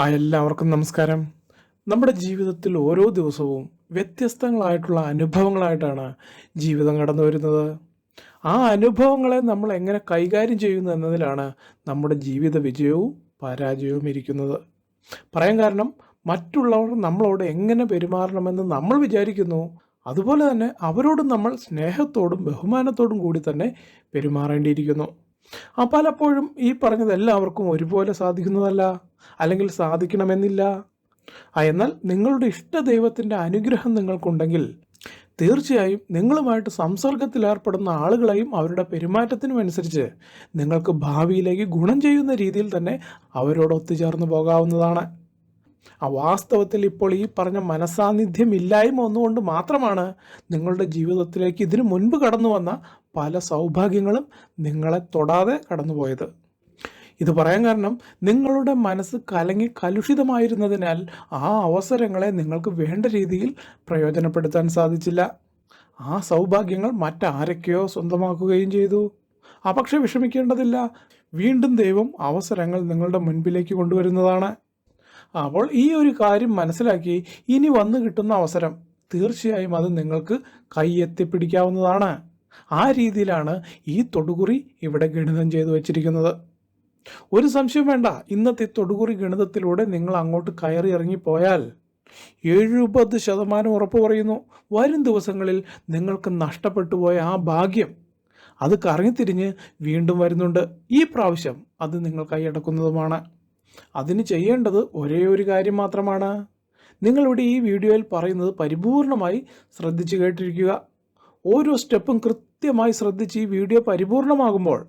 ആ എല്ലാവർക്കും നമസ്കാരം. നമ്മുടെ ജീവിതത്തിൽ ഓരോ ദിവസവും വ്യത്യസ്തങ്ങളായിട്ടുള്ള അനുഭവങ്ങളായിട്ടാണ് ജീവിതം കടന്നു വരുന്നത്. ആ അനുഭവങ്ങളെ നമ്മൾ എങ്ങനെ കൈകാര്യം ചെയ്യുന്നു എന്നതിലാണ് നമ്മുടെ ജീവിത വിജയവും പരാജയവും ഇരിക്കുന്നത്. പറയാൻ കാരണം മറ്റുള്ളവർ നമ്മളോട് എങ്ങനെ പെരുമാറണമെന്ന് നമ്മൾ വിചാരിക്കുന്നു അതുപോലെ തന്നെ അവരോട് നമ്മൾ സ്നേഹത്തോടും ബഹുമാനത്തോടും കൂടി തന്നെ പെരുമാറേണ്ടിയിരിക്കുന്നു. ആ പലപ്പോഴും ഈ പറഞ്ഞത് എല്ലാവർക്കും ഒരുപോലെ സാധിക്കുന്നതല്ല അല്ലെങ്കിൽ സാധിക്കണമെന്നില്ല. എന്നാൽ നിങ്ങളുടെ ഇഷ്ട ദൈവത്തിന്റെ അനുഗ്രഹം നിങ്ങൾക്കുണ്ടെങ്കിൽ തീർച്ചയായും നിങ്ങളുമായിട്ട് സംസർഗത്തിൽ ഏർപ്പെടുന്ന ആളുകളെയും അവരുടെ പെരുമാറ്റത്തിനും അനുസരിച്ച് നിങ്ങൾക്ക് ഭാവിയിലേക്ക് ഗുണം ചെയ്യുന്ന രീതിയിൽ തന്നെ അവരോട് ഒത്തുചേർന്നു പോകാവുന്നതാണ്. ആ വാസ്തവത്തിൽ ഇപ്പോൾ ഈ പറഞ്ഞ മനസാന്നിധ്യം ഇല്ലായ്മ ഒന്നുകൊണ്ട് മാത്രമാണ് നിങ്ങളുടെ ജീവിതത്തിലേക്ക് ഇതിനു മുൻപ് കടന്നു വന്ന പല സൗഭാഗ്യങ്ങളും നിങ്ങളെ തൊടാതെ കടന്നുപോയത്. ഇത് പറയാൻ കാരണം നിങ്ങളുടെ മനസ്സ് കലങ്ങി കലുഷിതമായിരുന്നതിനാൽ ആ അവസരങ്ങളെ നിങ്ങൾക്ക് വേണ്ട രീതിയിൽ പ്രയോജനപ്പെടുത്താൻ സാധിച്ചില്ല. ആ സൗഭാഗ്യങ്ങൾ മറ്റാരൊക്കെയോ സ്വന്തമാക്കുകയും ചെയ്തു. അപക്ഷെ പക്ഷെ വിഷമിക്കേണ്ടതില്ല. വീണ്ടും ദൈവം അവസരങ്ങൾ നിങ്ങളുടെ മുൻപിലേക്ക് കൊണ്ടുവരുന്നതാണ്. അപ്പോൾ ഈ ഒരു കാര്യം മനസ്സിലാക്കി ഇനി വന്നു കിട്ടുന്ന അവസരം തീർച്ചയായും അത് നിങ്ങൾക്ക് കൈയെത്തിപ്പിടിക്കാവുന്നതാണ്. ആ രീതിയിലാണ് ഈ തൊടുകുറി ഇവിടെ ഗണിതം ചെയ്തു വച്ചിരിക്കുന്നത്. ഒരു സംശയം വേണ്ട. ഇന്നത്തെ തൊടുകുറി ഗണിതത്തിലൂടെ നിങ്ങൾ അങ്ങോട്ട് കയറി ഇറങ്ങിപ്പോയാൽ എഴുപത് ശതമാനം ഉറപ്പ് പറയുന്നു. വരും ദിവസങ്ങളിൽ നിങ്ങൾക്ക് നഷ്ടപ്പെട്ടു പോയ ആ ഭാഗ്യം അത് കറങ്ങിത്തിരിഞ്ഞ് വീണ്ടും വരുന്നുണ്ട്. ഈ പ്രാവശ്യം അത് നിങ്ങൾ കൈയടക്കുന്നതുമാണ്. അതിന് ചെയ്യേണ്ടത് ഒരേ ഒരു കാര്യം മാത്രമാണ്. നിങ്ങളിവിടെ ഈ വീഡിയോയിൽ പറയുന്നത് പരിപൂർണമായി ശ്രദ്ധിച്ചു കേട്ടിരിക്കുക. ഓരോ സ്റ്റെപ്പും കൃത്യമായി ശ്രദ്ധിച്ച് ഈ വീഡിയോ പരിപൂർണമാകുമ്പോൾ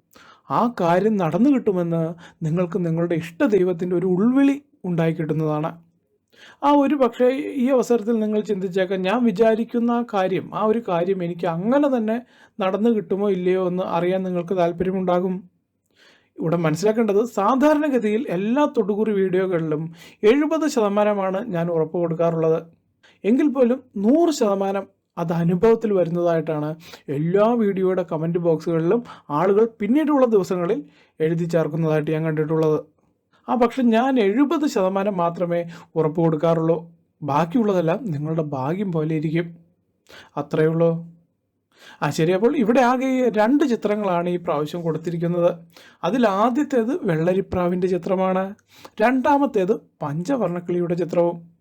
ആ കാര്യം നടന്നു കിട്ടുമെന്ന് നിങ്ങൾക്ക് നിങ്ങളുടെ ഇഷ്ട ദൈവത്തിന്റെ ഒരു ഉൾവിളി ഉണ്ടായി കിട്ടുന്നതാണ്. ആ ഒരു പക്ഷേ ഈ അവസരത്തിൽ നിങ്ങൾ ചിന്തിച്ചേക്കാം ഞാൻ വിചാരിക്കുന്ന ആ കാര്യം ആ ഒരു കാര്യം എനിക്ക് അങ്ങനെ തന്നെ നടന്നു കിട്ടുമോ ഇല്ലയോ എന്ന് അറിയാൻ നിങ്ങൾക്ക് താല്പര്യമുണ്ടാകും. ഇവിടെ മനസ്സിലാക്കേണ്ടത് സാധാരണഗതിയിൽ എല്ലാ തൊടുകുറി വീഡിയോകളിലും എഴുപത് ശതമാനമാണ് ഞാൻ ഉറപ്പ് കൊടുക്കാറുള്ളത്. എങ്കിൽ പോലും നൂറ് ശതമാനം അത് അനുഭവത്തിൽ വരുന്നതായിട്ടാണ് എല്ലാ വീഡിയോയുടെ കമന്റ് ബോക്സുകളിലും ആളുകൾ പിന്നീടുള്ള ദിവസങ്ങളിൽ എഴുതി ചേർക്കുന്നതായിട്ട് ഞാൻ കണ്ടിട്ടുള്ളത്. ആ പക്ഷെ ഞാൻ എഴുപത് ശതമാനം മാത്രമേ ഉറപ്പ് കൊടുക്കാറുള്ളൂ. ബാക്കിയുള്ളതെല്ലാം നിങ്ങളുടെ ഭാഗ്യം പോലെ ഇരിക്കും. അത്രയേ ഉള്ളൂ. ആ ശരി. അപ്പോൾ ഇവിടെ ആകെ രണ്ട് ചിത്രങ്ങളാണ് ഈ പ്രാവശ്യം കൊടുത്തിരിക്കുന്നത്. അതിൽ ആദ്യത്തേത് വെള്ളരിപ്രാവിന്റെ ചിത്രമാണ്. രണ്ടാമത്തേത് പഞ്ചവർണക്കിളിയുടെ ചിത്രവും.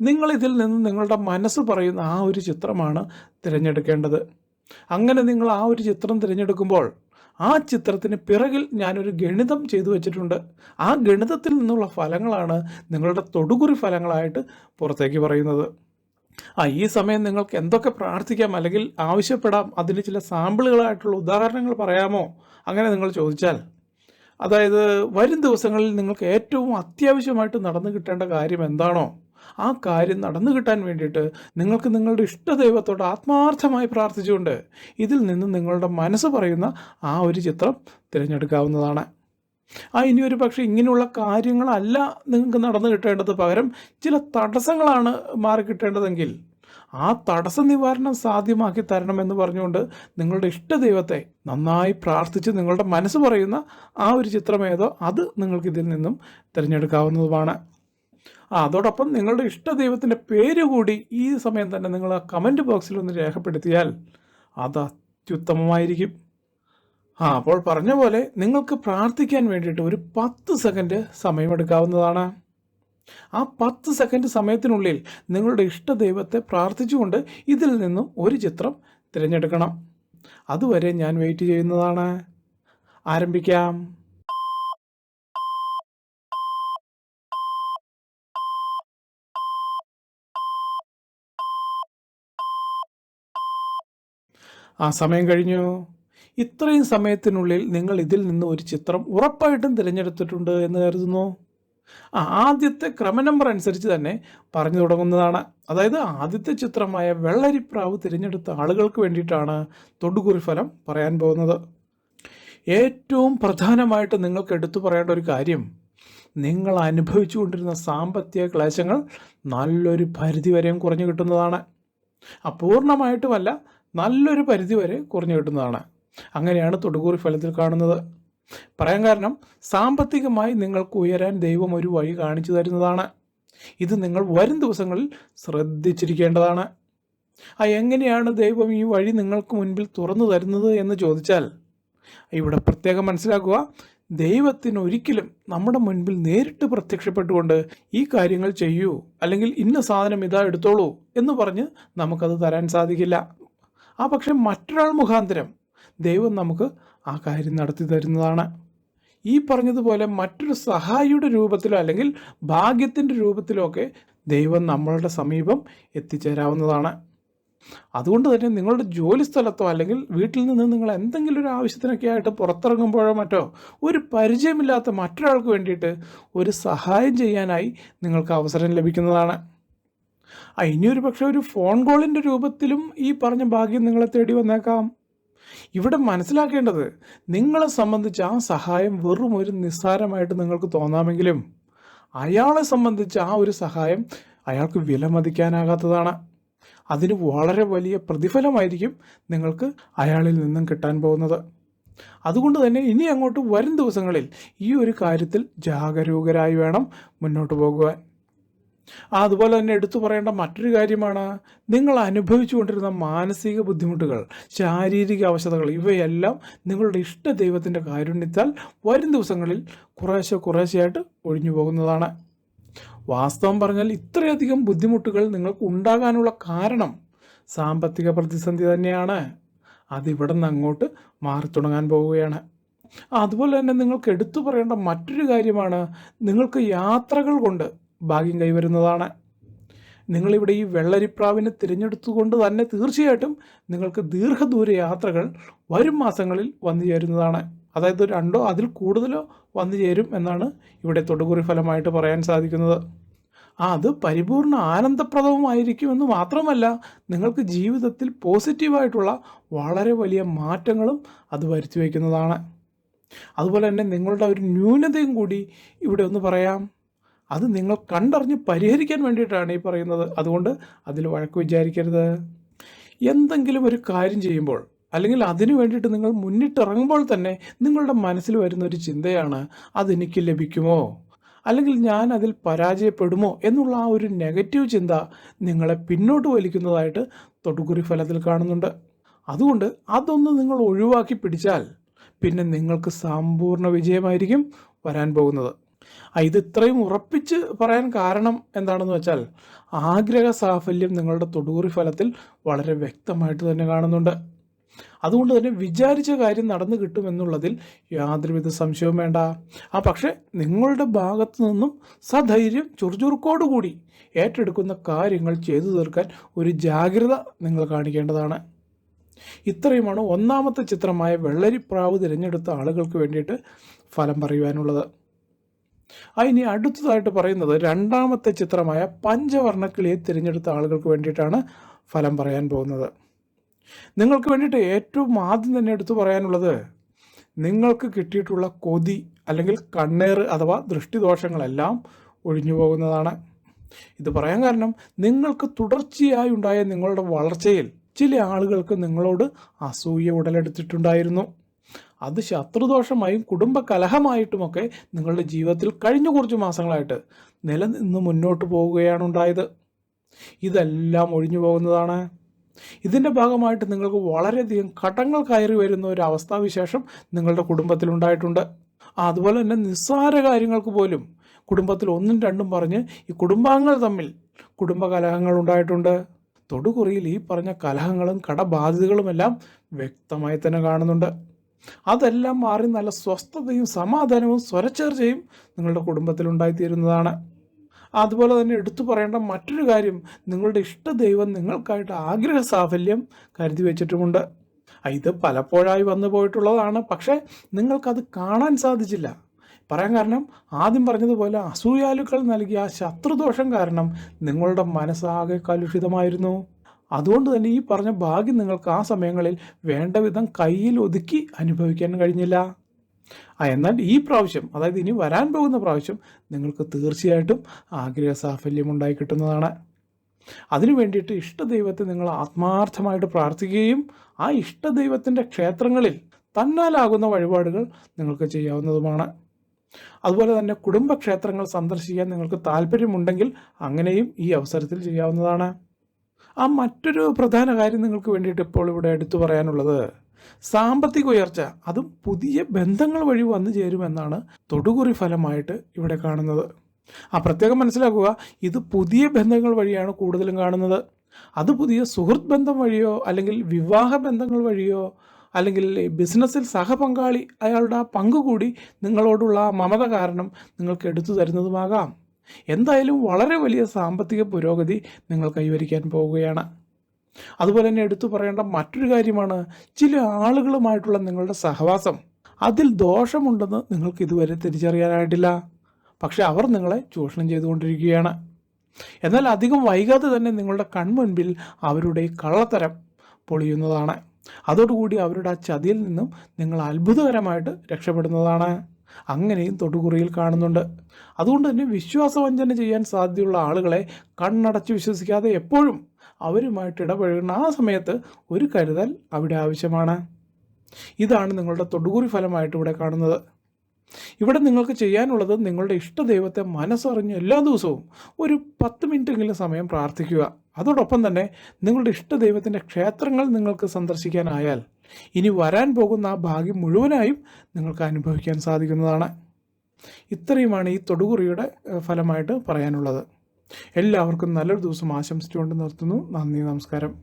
നിങ്ങൾ ഇതിൽ നിന്ന് നിങ്ങളുടെ മനസ്സ് പറയുന്ന ആ ഒരു ചിത്രമാണ് തിരഞ്ഞെടുക്കേണ്ടത്. അങ്ങനെ നിങ്ങൾ ആ ഒരു ചിത്രം തിരഞ്ഞെടുക്കുമ്പോൾ ആ ചിത്രത്തിന് പിറകിൽ ഞാനൊരു ഗണിതം ചെയ്തു വച്ചിട്ടുണ്ട്. ആ ഗണിതത്തിൽ നിന്നുള്ള ഫലങ്ങളാണ് നിങ്ങളുടെ തൊടുകുറി ഫലങ്ങളായിട്ട് പുറത്തേക്ക് പറയുന്നത്. ആ ഈ സമയം നിങ്ങൾക്ക് എന്തൊക്കെ പ്രാർത്ഥിക്കാം അല്ലെങ്കിൽ ആവശ്യപ്പെടാം അതിന് ചില സാമ്പിളുകളായിട്ടുള്ള ഉദാഹരണങ്ങൾ പറയാമോ? അങ്ങനെ നിങ്ങൾ ചോദിച്ചാൽ അതായത് വരും ദിവസങ്ങളിൽ നിങ്ങൾക്ക് ഏറ്റവും അത്യാവശ്യമായിട്ട് നടന്നു കിട്ടേണ്ട കാര്യം എന്താണോ? ആ കാര്യം നടന്നു കിട്ടാൻ വേണ്ടിയിട്ട് നിങ്ങൾക്ക് നിങ്ങളുടെ ഇഷ്ടദൈവത്തോട് ആത്മാർത്ഥമായി പ്രാർത്ഥിച്ചുകൊണ്ട് ഇതിൽ നിന്ന് നിങ്ങളുടെ മനസ്സ് പറയുന്ന ആ ഒരു ചിത്രം തിരഞ്ഞെടുക്കാവുന്നതാണ്. ആ ഇനി ഒരു പക്ഷേ ഇങ്ങനെയുള്ള കാര്യങ്ങളല്ല നിങ്ങൾക്ക് നടന്നു കിട്ടേണ്ടത് പകരം ചില തടസ്സങ്ങളാണ് മാറി കിട്ടേണ്ടതെങ്കിൽ ആ തടസ്സ നിവാരണം സാധ്യമാക്കി തരണമെന്ന് പറഞ്ഞുകൊണ്ട് നിങ്ങളുടെ ഇഷ്ടദൈവത്തെ നന്നായി പ്രാർത്ഥിച്ച് നിങ്ങളുടെ മനസ്സ് പറയുന്ന ആ ഒരു ചിത്രം ചിത്രമേതോ അത് നിങ്ങൾക്ക് ഇതിൽ നിന്നും തിരഞ്ഞെടുക്കാവുന്നതുമാണ്. ആ അതോടൊപ്പം നിങ്ങളുടെ ഇഷ്ട ദൈവത്തിന്റെ പേര് കൂടി ഈ സമയം തന്നെ നിങ്ങൾ ആ കമന്റ് ബോക്സിൽ ഒന്ന് രേഖപ്പെടുത്തിയാൽ അത് അത്യുത്തമമായിരിക്കും. ആ അപ്പോൾ പറഞ്ഞ പോലെ നിങ്ങൾക്ക് പ്രാർത്ഥിക്കാൻ വേണ്ടിയിട്ട് ഒരു പത്ത് സെക്കൻഡ് സമയമെടുക്കാവുന്നതാണ്. ആ പത്ത് സെക്കൻഡ് സമയത്തിനുള്ളിൽ നിങ്ങളുടെ ഇഷ്ട ദൈവത്തെ പ്രാർത്ഥിച്ചുകൊണ്ട് ഇതിൽ നിന്നും ഒരു ചിത്രം തിരഞ്ഞെടുക്കണം. അതുവരെ ഞാൻ വെയിറ്റ് ചെയ്യുന്നതാണ്. ആരംഭിക്കാം. ആ സമയം കഴിഞ്ഞു. ഇത്രയും സമയത്തിനുള്ളിൽ നിങ്ങൾ ഇതിൽ നിന്ന് ഒരു ചിത്രം ഉറപ്പായിട്ടും തിരഞ്ഞെടുത്തിട്ടുണ്ട് എന്ന് കരുതുന്നു. ആ ആദ്യത്തെ ക്രമ നമ്പർ അനുസരിച്ച് തന്നെ പറഞ്ഞു തുടങ്ങുന്നതാണ്. അതായത് ആദ്യത്തെ ചിത്രമായ വെള്ളരിപ്രാവ് തിരഞ്ഞെടുത്ത ആളുകൾക്ക് വേണ്ടിയിട്ടാണ് തൊടുകുറി ഫലം പറയാൻ പോകുന്നത്. ഏറ്റവും പ്രധാനമായിട്ട് നിങ്ങൾക്ക് എടുത്തു പറയേണ്ട ഒരു കാര്യം നിങ്ങൾ അനുഭവിച്ചുകൊണ്ടിരുന്ന സാമ്പത്തിക ക്ലേശങ്ങൾ നല്ലൊരു പരിധി വരെയും കുറഞ്ഞു കിട്ടുന്നതാണ്. അപൂർണമായിട്ടുമല്ല നല്ലൊരു പരിധി വരെ കുറഞ്ഞു കിട്ടുന്നതാണ്. അങ്ങനെയാണ് തൊടുകൂറി ഫലത്തിൽ കാണുന്നത്. പറയാൻ കാരണം സാമ്പത്തികമായി നിങ്ങൾക്ക് ഉയരാൻ ദൈവം ഒരു വഴി കാണിച്ചു തരുന്നതാണ്. ഇത് നിങ്ങൾ വരും ദിവസങ്ങളിൽ ശ്രദ്ധിച്ചിരിക്കേണ്ടതാണ്. ആ എങ്ങനെയാണ് ദൈവം ഈ വഴി നിങ്ങൾക്ക് മുൻപിൽ തുറന്നു തരുന്നത് എന്ന് ചോദിച്ചാൽ ഇവിടെ പ്രത്യേകം മനസ്സിലാക്കുക ദൈവത്തിന് ഒരിക്കലും നമ്മുടെ മുൻപിൽ നേരിട്ട് പ്രത്യക്ഷപ്പെട്ടുകൊണ്ട് ഈ കാര്യങ്ങൾ ചെയ്യൂ അല്ലെങ്കിൽ ഇന്ന സാധനം ഇതാ എടുത്തോളൂ എന്ന് പറഞ്ഞ് നമുക്കത് തരാൻ സാധിക്കില്ല. ആ പക്ഷെ മറ്റൊരാൾ മുഖാന്തരം ദൈവം നമുക്ക് ആ കാര്യം നടത്തി തരുന്നതാണ്. ഈ പറഞ്ഞതുപോലെ മറ്റൊരു സഹായിയുടെ രൂപത്തിലോ അല്ലെങ്കിൽ ഭാഗ്യത്തിന്റെ രൂപത്തിലോ ഒക്കെ ദൈവം നമ്മളുടെ സമീപം എത്തിച്ചേരാവുന്നതാണ്. അതുകൊണ്ട് തന്നെ നിങ്ങളുടെ ജോലി സ്ഥലത്തോ അല്ലെങ്കിൽ വീട്ടിൽ നിന്ന് നിങ്ങൾ എന്തെങ്കിലും ഒരു ആവശ്യത്തിനൊക്കെ ആയിട്ട് പുറത്തിറങ്ങുമ്പോഴോ മറ്റോ ഒരു പരിചയമില്ലാത്ത മറ്റൊരാൾക്ക് വേണ്ടിയിട്ട് ഒരു സഹായം ചെയ്യാനായി നിങ്ങൾക്ക് അവസരം ലഭിക്കുന്നതാണ്. ആ ഇനിയൊരു പക്ഷെ ഒരു ഫോൺ കോളിന്റെ രൂപത്തിലും ഈ പറഞ്ഞ ഭാഗ്യം നിങ്ങളെ തേടി വന്നേക്കാം. ഇവിടെ മനസ്സിലാക്കേണ്ടത് നിങ്ങളെ സംബന്ധിച്ച് ആ സഹായം വെറും ഒരു നിസ്സാരമായിട്ട് നിങ്ങൾക്ക് തോന്നാമെങ്കിലും അയാളെ സംബന്ധിച്ച് ആ ഒരു സഹായം അയാൾക്ക് വിലമതിക്കാനാകാത്തതാണ്. അതിന് വളരെ വലിയ പ്രതിഫലമായിരിക്കും നിങ്ങൾക്ക് അയാളിൽ നിന്നും കിട്ടാൻ പോകുന്നത്. അതുകൊണ്ട് തന്നെ ഇനി അങ്ങോട്ട് വരും ദിവസങ്ങളിൽ ഈ ഒരു കാര്യത്തിൽ ജാഗരൂകരായി വേണം മുന്നോട്ട് പോകുവാൻ. അതുപോലെ തന്നെ എടുത്തു പറയേണ്ട മറ്റൊരു കാര്യമാണ് നിങ്ങൾ അനുഭവിച്ചു കൊണ്ടിരുന്ന മാനസിക ബുദ്ധിമുട്ടുകൾ ശാരീരിക അവശതകൾ ഇവയെല്ലാം നിങ്ങളുടെ ഇഷ്ട ദൈവത്തിന്റെ കാരുണ്യത്താൽ വരും ദിവസങ്ങളിൽ കുറേശ്ശെ കുറേശ്ശെയായിട്ട് ഒഴിഞ്ഞു പോകുന്നതാണ്. വാസ്തവം പറഞ്ഞാൽ ഇത്രയധികം ബുദ്ധിമുട്ടുകൾ നിങ്ങൾക്ക് ഉണ്ടാകാനുള്ള കാരണം സാമ്പത്തിക പ്രതിസന്ധി തന്നെയാണ്. അതിവിടെ നിന്ന് അങ്ങോട്ട് മാറി തുടങ്ങാൻ പോവുകയാണ്. അതുപോലെ തന്നെ നിങ്ങൾക്ക് എടുത്തു പറയേണ്ട മറ്റൊരു കാര്യമാണ് നിങ്ങൾക്ക് യാത്രകൾ കൊണ്ട് ഭാഗ്യം കൈവരുന്നതാണ്. നിങ്ങളിവിടെ ഈ വെള്ളരിപ്രാവിനെ തിരഞ്ഞെടുത്തുകൊണ്ട് തന്നെ തീർച്ചയായിട്ടും നിങ്ങൾക്ക് ദീർഘദൂര യാത്രകൾ വരും മാസങ്ങളിൽ വന്നു ചേരുന്നതാണ്. അതായത് രണ്ടോ അതിൽ കൂടുതലോ വന്നു ചേരും എന്നാണ് ഇവിടെ തൊടുകുറി ഫലമായിട്ട് പറയാൻ സാധിക്കുന്നത്. അത് പരിപൂർണ ആനന്ദപ്രദവുമായിരിക്കുമെന്ന് മാത്രമല്ല നിങ്ങൾക്ക് ജീവിതത്തിൽ പോസിറ്റീവായിട്ടുള്ള വളരെ വലിയ മാറ്റങ്ങളും അത് വരുത്തി വയ്ക്കുന്നതാണ് അതുപോലെ തന്നെ നിങ്ങളുടെ ഒരു ന്യൂനതയും കൂടി ഇവിടെ ഒന്ന് പറയാം. അത് നിങ്ങൾ കണ്ടറിഞ്ഞ് പരിഹരിക്കാൻ വേണ്ടിയിട്ടാണ് ഈ പറയുന്നത്. അതുകൊണ്ട് അതിൽ വഴക്ക് വിചാരിക്കരുത്. എന്തെങ്കിലും ഒരു കാര്യം ചെയ്യുമ്പോൾ അല്ലെങ്കിൽ അതിനു വേണ്ടിയിട്ട് നിങ്ങൾ മുന്നിട്ടിറങ്ങുമ്പോൾ തന്നെ നിങ്ങളുടെ മനസ്സിൽ വരുന്ന ഒരു ചിന്തയാണ് അതെനിക്ക് ലഭിക്കുമോ? അല്ലെങ്കിൽ ഞാൻ അതിൽ പരാജയപ്പെടുമോ? എന്നുള്ള ആ ഒരു നെഗറ്റീവ് ചിന്ത നിങ്ങളെ പിന്നോട്ട് വലിക്കുന്നതായിട്ട് തൊട്ടുകുറി ഫലത്തിൽ കാണുന്നുണ്ട്. അതുകൊണ്ട് അതൊന്ന് നിങ്ങൾ ഒഴിവാക്കി പിടിച്ചാൽ പിന്നെ നിങ്ങൾക്ക് സമ്പൂർണ വിജയമായിരിക്കും വരാൻ പോകുന്നത്. ഇത് ഇത്രയും ഉറപ്പിച്ച് പറയാൻ കാരണം എന്താണെന്ന് വെച്ചാൽ ആഗ്രഹ സാഫല്യം നിങ്ങളുടെ തൊടുകുറി ഫലത്തിൽ വളരെ വ്യക്തമായിട്ട് തന്നെ കാണുന്നുണ്ട്. അതുകൊണ്ട് തന്നെ വിചാരിച്ച കാര്യം നടന്നു കിട്ടുമെന്നുള്ളതിൽ യാതൊരുവിധ സംശയവും വേണ്ട. ആ പക്ഷേ നിങ്ങളുടെ ഭാഗത്തു നിന്നും സധൈര്യം ചുറുചുറുക്കോടുകൂടി ഏറ്റെടുക്കുന്ന കാര്യങ്ങൾ ചെയ്തു തീർക്കാൻ ഒരു ജാഗ്രത നിങ്ങൾ കാണിക്കേണ്ടതാണ്. ഇത്രയുമാണ് ഒന്നാമത്തെ ചിത്രമായ വെള്ളരിപ്രാവ് തിരഞ്ഞെടുത്ത ആളുകൾക്ക് വേണ്ടിയിട്ട് ഫലം പറയുവാനുള്ളത്. ഇനി അടുത്തതായിട്ട് പറയുന്നത് രണ്ടാമത്തെ ചിത്രമായ പഞ്ചവർണക്കിളിയെ തിരഞ്ഞെടുത്ത ആളുകൾക്ക് വേണ്ടിയിട്ടാണ് ഫലം പറയാൻ പോകുന്നത്. നിങ്ങൾക്ക് വേണ്ടിയിട്ട് ഏറ്റവും ആദ്യം തന്നെ എടുത്തു പറയാനുള്ളത് നിങ്ങൾക്ക് കിട്ടിയിട്ടുള്ള കൊതി അല്ലെങ്കിൽ കണ്ണേറ് അഥവാ ദൃഷ്ടിദോഷങ്ങളെല്ലാം ഒഴിഞ്ഞു പോകുന്നതാണ്. ഇത് പറയാൻ കാരണം നിങ്ങൾക്ക് തുടർച്ചയായി ഉണ്ടായ നിങ്ങളുടെ വളർച്ചയിൽ ചില ആളുകൾക്ക് നിങ്ങളോട് അസൂയ ഉടലെടുത്തിട്ടുണ്ടായിരുന്നു. അത് ശത്രുദോഷമായും കുടുംബ കലഹമായിട്ടുമൊക്കെ നിങ്ങളുടെ ജീവിതത്തിൽ കഴിഞ്ഞ കുറച്ച് മാസങ്ങളായിട്ട് നിലനിന്ന് മുന്നോട്ട് പോവുകയാണ് ഉണ്ടായത്. ഇതെല്ലാം ഒഴിഞ്ഞു പോകുന്നതാണ്. ഇതിന്റെ ഭാഗമായിട്ട് നിങ്ങൾക്ക് വളരെയധികം കടങ്ങൾ കയറി വരുന്ന ഒരു അവസ്ഥാവിശേഷം നിങ്ങളുടെ കുടുംബത്തിൽ ഉണ്ടായിട്ടുണ്ട്. അതുപോലെ തന്നെ നിസ്സാര കാര്യങ്ങൾക്ക് പോലും കുടുംബത്തിൽ ഒന്നും രണ്ടും പറഞ്ഞ് ഈ കുടുംബാംഗങ്ങൾ തമ്മിൽ കുടുംബ കലഹങ്ങൾ ഉണ്ടായിട്ടുണ്ട്. തൊടുകുറിയിൽ ഈ പറഞ്ഞ കലഹങ്ങളും കടബാധ്യതകളുമെല്ലാം വ്യക്തമായി തന്നെ കാണുന്നുണ്ട്. അതെല്ലാം മാറി നല്ല സ്വസ്ഥതയും സമാധാനവും സ്വരച്ചേർച്ചയും നിങ്ങളുടെ കുടുംബത്തിൽ ഉണ്ടായിത്തീരുന്നതാണ്. അതുപോലെ തന്നെ എടുത്തു പറയേണ്ട മറ്റൊരു കാര്യം നിങ്ങളുടെ ഇഷ്ടദൈവം നിങ്ങൾക്കായിട്ട് ആഗ്രഹ സാഫല്യം കരുതി വെച്ചിട്ടുമുണ്ട്. ഇത് പലപ്പോഴായി വന്നു പോയിട്ടുള്ളതാണ് പക്ഷേ നിങ്ങൾക്കത് കാണാൻ സാധിച്ചില്ല. പറയാൻ കാരണം ആദ്യം പറഞ്ഞതുപോലെ അസൂയാലുക്കൾ നൽകിയ ശത്രുദോഷം കാരണം നിങ്ങളുടെ മനസ്സാകെ കലുഷിതമായിരുന്നു. അതുകൊണ്ട് തന്നെ ഈ പറഞ്ഞ ഭാഗ്യം നിങ്ങൾക്ക് ആ സമയങ്ങളിൽ വേണ്ട വിധം കയ്യിൽ ഒതുക്കി അനുഭവിക്കാൻ കഴിഞ്ഞില്ല. എന്നാൽ ഈ പ്രാവശ്യം അതായത് ഇനി വരാൻ പോകുന്ന പ്രാവശ്യം നിങ്ങൾക്ക് തീർച്ചയായിട്ടും ആഗ്രഹ സാഫല്യം ഉണ്ടായി കിട്ടുന്നതാണ്. അതിനു വേണ്ടിയിട്ട് ഇഷ്ടദൈവത്തെ നിങ്ങൾ ആത്മാർത്ഥമായിട്ട് പ്രാർത്ഥിക്കുകയും ആ ഇഷ്ടദൈവത്തിന്റെ ക്ഷേത്രങ്ങളിൽ തന്നാലാകുന്ന വഴിപാടുകൾ നിങ്ങൾക്ക് ചെയ്യാവുന്നതുമാണ്. അതുപോലെ തന്നെ കുടുംബക്ഷേത്രങ്ങൾ സന്ദർശിക്കാൻ നിങ്ങൾക്ക് താല്പര്യമുണ്ടെങ്കിൽ അങ്ങനെയും ഈ അവസരത്തിൽ ചെയ്യാവുന്നതാണ്. ആ മറ്റൊരു പ്രധാന കാര്യം നിങ്ങൾക്ക് വേണ്ടിയിട്ട് ഇപ്പോൾ ഇവിടെ എടുത്തു പറയാനുള്ളത്. സാമ്പത്തിക ഉയർച്ച അതും പുതിയ ബന്ധങ്ങൾ വഴി വന്നു ചേരുമെന്നാണ് തൊടുകുറി ഫലമായിട്ട് ഇവിടെ കാണുന്നത്. ആ പ്രത്യേകം മനസ്സിലാക്കുക ഇത് പുതിയ ബന്ധങ്ങൾ വഴിയാണ് കൂടുതലും കാണുന്നത്. അത് പുതിയ സുഹൃത്ത് ബന്ധം വഴിയോ അല്ലെങ്കിൽ വിവാഹ ബന്ധങ്ങൾ വഴിയോ അല്ലെങ്കിൽ ബിസിനസ്സിൽ സഹപങ്കാളി അയാളുടെ ആ പങ്ക് കൂടി നിങ്ങളോടുള്ള മമത കാരണം നിങ്ങൾക്ക് എടുത്തു തരുന്നതുമാകാം. എന്തായാലും വളരെ വലിയ സാമ്പത്തിക പുരോഗതി നിങ്ങൾ കൈവരിക്കാൻ പോവുകയാണ്. അതുപോലെ തന്നെ എടുത്തു പറയേണ്ട മറ്റൊരു കാര്യമാണ് ചില ആളുകളുമായിട്ടുള്ള നിങ്ങളുടെ സഹവാസം. അതിൽ ദോഷമുണ്ടെന്ന് നിങ്ങൾക്ക് ഇതുവരെ തിരിച്ചറിയാനായിട്ടില്ല. പക്ഷെ അവർ നിങ്ങളെ ചൂഷണം ചെയ്തുകൊണ്ടിരിക്കുകയാണ്. എന്നാൽ അധികം വൈകാതെ തന്നെ നിങ്ങളുടെ കൺമുൻപിൽ അവരുടെ കള്ളത്തരം പൊളിയുന്നതാണ്. അതോടുകൂടി അവരുടെ ആ ചതിയിൽ നിന്നും നിങ്ങൾ അത്ഭുതകരമായിട്ട് രക്ഷപ്പെടുന്നതാണ്. അങ്ങനെയും തൊടുകുറിയിൽ കാണുന്നുണ്ട്. അതുകൊണ്ട് തന്നെ വിശ്വാസവഞ്ചന ചെയ്യാൻ സാധ്യതയുള്ള ആളുകളെ കണ്ണടച്ച് വിശ്വസിക്കാതെ എപ്പോഴും അവരുമായിട്ട് ഇടപഴകുന്ന ആ സമയത്ത് ഒരു കരുതൽ അവിടെ ആവശ്യമാണ്. ഇതാണ് നിങ്ങളുടെ തൊടുകുറി ഫലമായിട്ട് ഇവിടെ കാണുന്നത്. ഇവിടെ നിങ്ങൾക്ക് ചെയ്യാനുള്ളത് നിങ്ങളുടെ ഇഷ്ടദൈവത്തെ മനസ്സറിഞ്ഞ് എല്ലാ ദിവസവും ഒരു പത്ത് മിനിറ്റെങ്കിലും സമയം പ്രാർത്ഥിക്കുക. അതോടൊപ്പം തന്നെ നിങ്ങളുടെ ഇഷ്ടദൈവത്തിന്റെ ക്ഷേത്രങ്ങൾ നിങ്ങൾക്ക് സന്ദർശിക്കാനായാൽ ഇനി വരാൻ പോകുന്ന ആ ഭാഗ്യം മുഴുവനായും നിങ്ങൾക്ക് അനുഭവിക്കാൻ സാധിക്കുന്നതാണ്. ഇത്രയുമാണ് ഈ തൊടുകുറിയുടെ ഫലമായിട്ട് പറയാനുള്ളത്. എല്ലാവർക്കും നല്ലൊരു ദിവസം ആശംസിച്ചുകൊണ്ട് നിർത്തുന്നു. നന്ദി നമസ്കാരം.